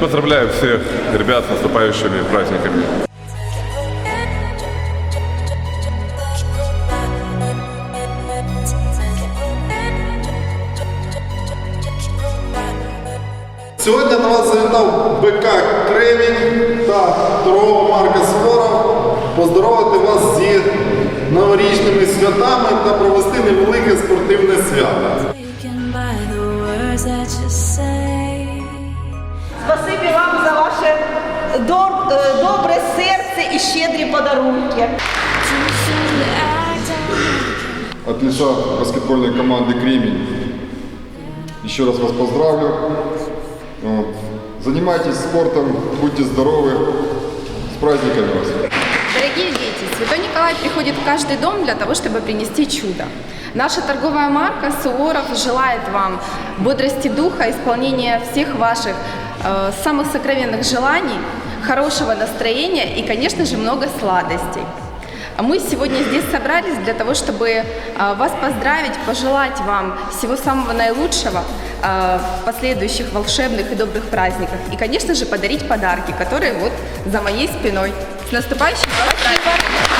Поздравляю всех ребят с наступающими праздниками. Сьогодні до вас завітав БК Кремінь та торгова марка Суворов поздоровити вас зі новорічними святами та провести невелике спортивне свято. Спасибі вам за ваше дор- е, добре серце і щедрі подарунки. Too soon to act on От лица баскетбольной команды «Кремень» еще раз вас поздравлю. Вот. Занимайтесь спортом, будьте здоровы. С праздниками вас! Дорогие дети, Святой Николай приходит в каждый дом для того, чтобы принести чудо. Наша торговая марка Суворов желает вам бодрости духа, исполнения всех ваших э, самых сокровенных желаний, хорошего настроения и, конечно же, много сладостей. А Мы сегодня здесь собрались для того, чтобы э, вас поздравить, пожелать вам всего самого наилучшего э, в последующих волшебных и добрых праздниках. И, конечно же, подарить подарки, которые вот за моей спиной. С наступающим вас праздником!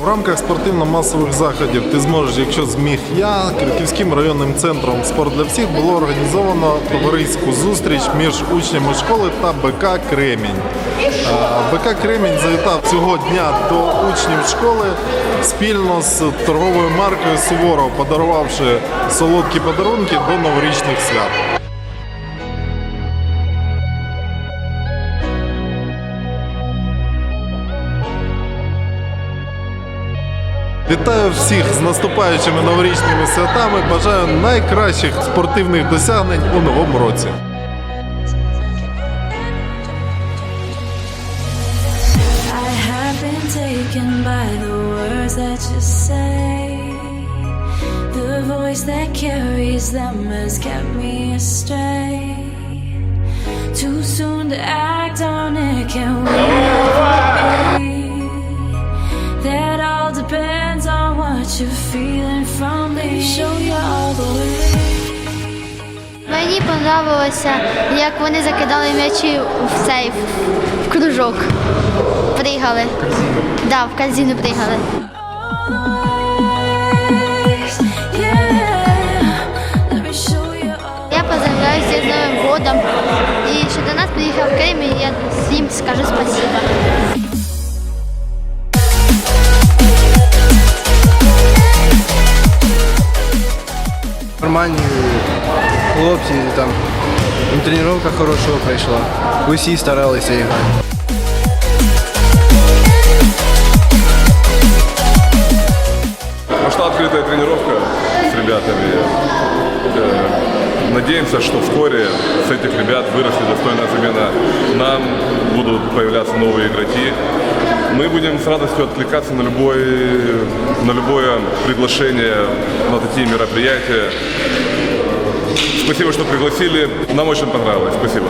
В рамках спортивно-масових заходів ти зможеш, якщо зміг я, Криківським районним центром спорт для всіх було організовано товариську зустріч між учнями школи та БК Кремінь. БК Кремінь завітав цього дня до учнів школи спільно з торговою маркою Суворов, подарувавши солодкі подарунки до новорічних свят. Вітаю всіх з наступаючими новорічними святами. Бажаю найкращих спортивних досягнень у новому році. That carries them has kept me astray. Too soon to act on it, can we Мені подобалося, як вони закидали м'ячі в цей в кружок. Пригали. Да, в казіну пригали. Я поздравляю всіх з Новим годом. І що до нас приїхав Крим, і я всім скажу спасибо. Нормальні хлопці, там і тренування хорошого пройшла. Усі старалися грати. Прошла открытая тренировка с ребятами. Э, Надеемся, что вскоре с этих ребят вырастет достойная замена. Нам будут появляться новые игроки. Мы будем с радостью откликаться на, любой, на любое приглашение на такие мероприятия. Спасибо, что пригласили. Нам очень понравилось. Спасибо.